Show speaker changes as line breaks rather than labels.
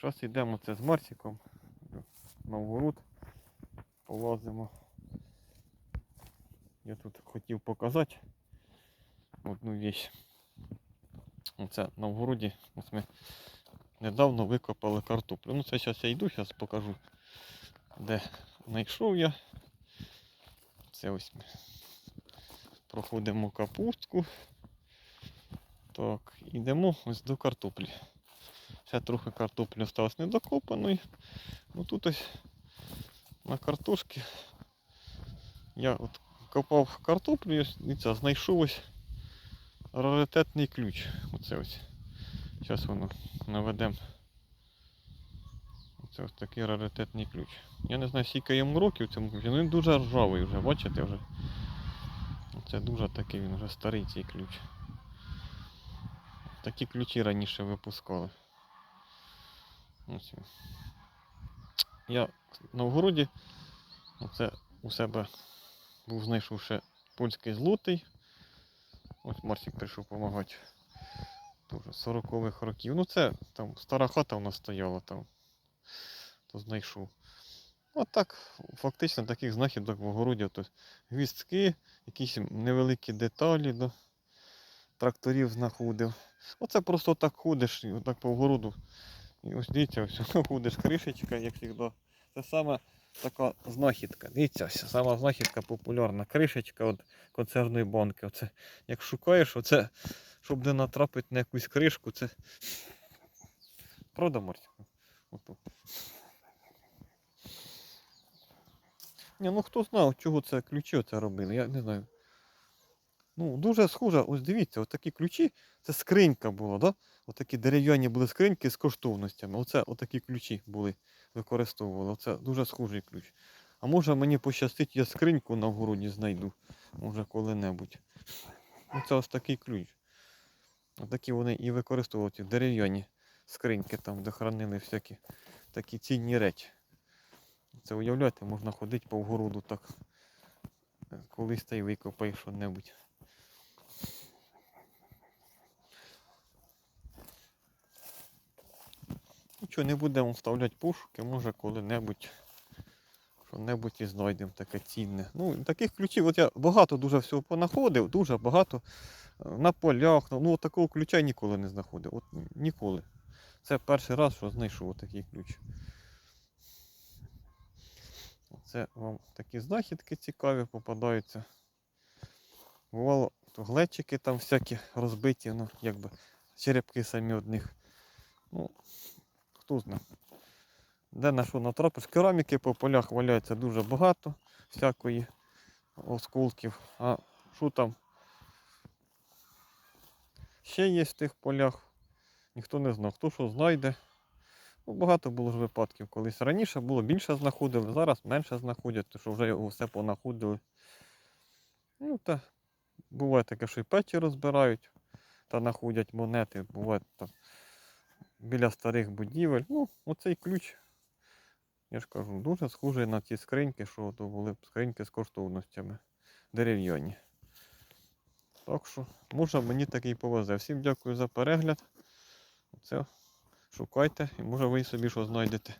Зараз йдемо це з Марсиком. На вгород. Полазимо. Я тут хотів показати одну вещь. Оце на вгороді. Ось ми недавно викопали картоплю. Ну це зараз я йду, зараз покажу, де знайшов я. Це ось ми проходимо капустку. Так, йдемо ось до картоплі. Ще трохи картоплі осталось недокопаної. Ну тут ось на картошці я от копав картоплю і дивіться, знайшов ось раритетний ключ. Оце ось. Зараз воно наведемо. Оце ось такий раритетний ключ. Я не знаю, скільки йому років цьому ключу, ну він дуже ржавий вже, бачите вже. Це дуже такий він вже старий цей ключ. Такі ключі раніше випускали. Ось. Я на вгороді оце у себе був знайшов ще польський злотий. Ось Марсик прийшов допомагати. Дуже 40-х років. Ну це там стара хата у нас стояла там. То знайшов. От так, фактично таких знахідок в огороді. То гвіздки, якісь невеликі деталі до тракторів знаходив. Оце просто так ходиш, отак по огороду. І ось дивіться, ось ходиш кришечка, як завжди. Це саме така знахідка. Дивіться, ось сама знахідка популярна. Кришечка от консервної банки. Оце, як шукаєш, оце, щоб не натрапити на якусь кришку, це. Правда, Мартіка? Ні, ну хто знав, чого це ключі оце робили, я не знаю. Ну, дуже схоже, ось дивіться, отакі ключі, це скринька була, да? Отакі дерев'яні були скриньки з коштовностями. Оце отакі ключі були, використовували. Оце дуже схожий ключ. А може мені пощастить, я скриньку на вгороді знайду. Може коли-небудь. Це ось такий ключ. Отакі вони і використовували ті дерев'яні скриньки, там, де хранили всякі такі цінні речі. Це уявляєте, можна ходити по вгороду так. е, Колись та й викопаєш що-небудь. Нічого, не будемо вставляти пошуки, може коли-небудь що-небудь і знайдемо таке цінне. Ну, таких ключів, от я багато дуже всього понаходив, дуже багато е, на полях. Ну, от такого ключа ніколи не знаходив. От ніколи. Це перший раз, що знайшов такий ключ. Це вам такі знахідки цікаві попадаються. Бувало, то глечики там всякі розбиті, ну, якби черепки самі одних. Ну, хто. Де на що натрапиш? Кераміки по полях валяється дуже багато всякої осколків. А що там ще є в тих полях? Ніхто не знав, хто що знайде. Ну, багато було ж випадків колись. Раніше було більше знаходили, зараз менше знаходять, тому що вже його все понаходили. Ну, та буває таке, що і печі розбирають та знаходять монети, буває там біля старих будівель. Ну, оцей ключ, я ж кажу, дуже схожий на ті скриньки, що то були скриньки з коштовностями дерев'яні. Так що, може мені такий повезе. Всім дякую за перегляд. Оце шукайте і може ви собі що знайдете.